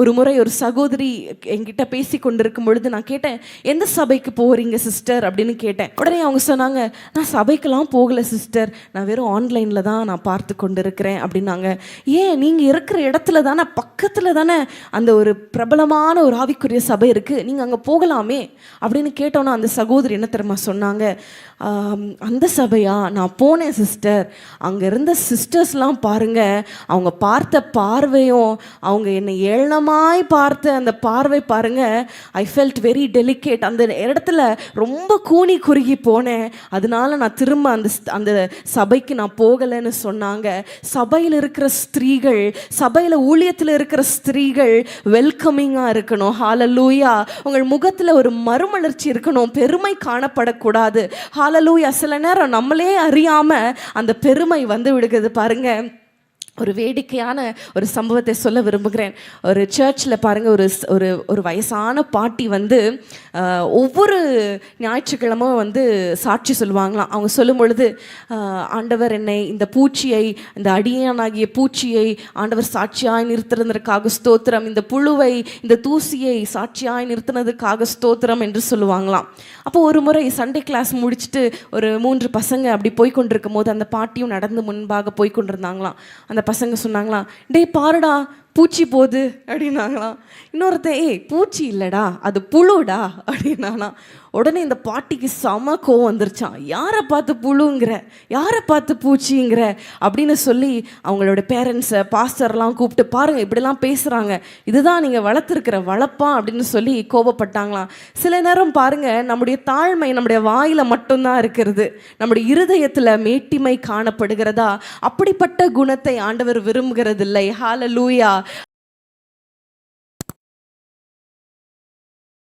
ஒரு முறை ஒரு சகோதரி என்கிட்ட பேசி கொண்டிருக்கும் பொழுது நான் கேட்டேன் எந்த சபைக்கு போகிறீங்க சிஸ்டர் அப்படின்னு கேட்டேன். உடனே அவங்க சொன்னாங்க நான் சபைக்கெல்லாம் போகல சிஸ்டர் நான் வெறும் ஆன்லைனில் தான் நான் பார்த்து கொண்டிருக்கிறேன் அப்படின்னாங்க. ஏன்? நீங்கள் இருக்கிற இடத்துல தானே பக்கத்தில் தானே அந்த ஒரு பிரபலமான ஒரு ஆவிக்குரிய சபை இருக்குது நீங்கள் அங்கே போகலாமே அப்படின்னு கேட்டோன்னா அந்த சகோதரி என்ன தெரியுமா சொன்னாங்க அந்த சபையா? நான் போனேன் சிஸ்டர் அங்கே இருந்த சிஸ்டர்ஸ்லாம் பாருங்கள் அவங்க பார்த்த பார்வையும் அவங்க என்னை ஏளனமாய் பார்த்த அந்த பார்வை பாருங்க. ஐ ஃபெல்ட் வெரி டெலிகேட் அந்த இடத்துல ரொம்ப கூனி குறுகி போனேன். அதனால நான் திரும்ப அந்த ஸ்- அந்த சபைக்கு நான் போகலைன்னு சொன்னாங்க. சபையில் இருக்கிற ஸ்திரீகள் சபையில் ஊழியத்தில் இருக்கிற ஸ்திரீகள் வெல்கமிங்காக இருக்கணும். ஹாலலூயா உங்கள் முகத்தில் ஒரு மறுமலர்ச்சி இருக்கணும். பெருமை காணப்படக்கூடாது. ஹாலலூயா சில நேரம் நம்மளே அறியாமல் அந்த பெருமை வந்து விடுகிறது பாருங்கள் ஒரு வேடிக்கையான ஒரு சம்பவத்தை சொல்ல விரும்புகிறேன். ஒரு சர்ச்சில் பாருங்கள் ஒரு ஸ்- ஒரு ஒரு வயசான பாட்டி வந்து ஒவ்வொரு ஞாயிற்றுக்கிழமும் வந்து சாட்சி சொல்லுவாங்களாம். அவங்க சொல்லும் பொழுது ஆண்டவர் என்னை இந்த பூச்சியை இந்த அடியானாகிய பூச்சியை ஆண்டவர் சாட்சியாய் நிறுத்துறதற்காக ஸ்தோத்திரம். இந்த புழுவை இந்த தூசியை சாட்சியாய் நிறுத்தினதுக்காக ஸ்தோத்திரம் என்று சொல்லுவாங்களாம். அப்போ ஒரு முறை சண்டே கிளாஸ் முடிச்சுட்டு ஒரு மூன்று பசங்க அப்படி போய் கொண்டிருக்கும் போது அந்த பாட்டியும் நடந்து முன்பாக போய் கொண்டிருந்தாங்களாம். அந்த பசங்க சொன்னாங்களாம் டேய் பாருடா பூச்சி போகுது அப்படின்னாங்களாம். இன்னொருத்தன் ஏய் பூச்சி இல்லைடா அது புழுடா அப்படின்னாலாம் உடனே இந்த பாட்டிக்கு செம கோவம் வந்துருச்சான் யாரை பார்த்து புழுங்கிற? யாரை பார்த்து பூச்சிங்கிற? அப்படின்னு சொல்லி அவங்களோட பேரண்ட்ஸை பாஸ்டர்லாம் கூப்பிட்டு பாருங்கள் இப்படிலாம் பேசுகிறாங்க இதுதான் நீங்கள் வளர்த்துருக்கிற வளர்ப்பா அப்படின்னு சொல்லி கோபப்பட்டாங்களாம் சில நேரம் பாருங்கள் நம்முடைய தாழ்மை நம்முடைய வாயில் மட்டும்தான் இருக்கிறது. நம்முடைய இருதயத்தில் மேட்டிமை காணப்படுகிறதா? அப்படிப்பட்ட குணத்தை ஆண்டவர் விரும்புகிறதில்லை. ஹால லூயா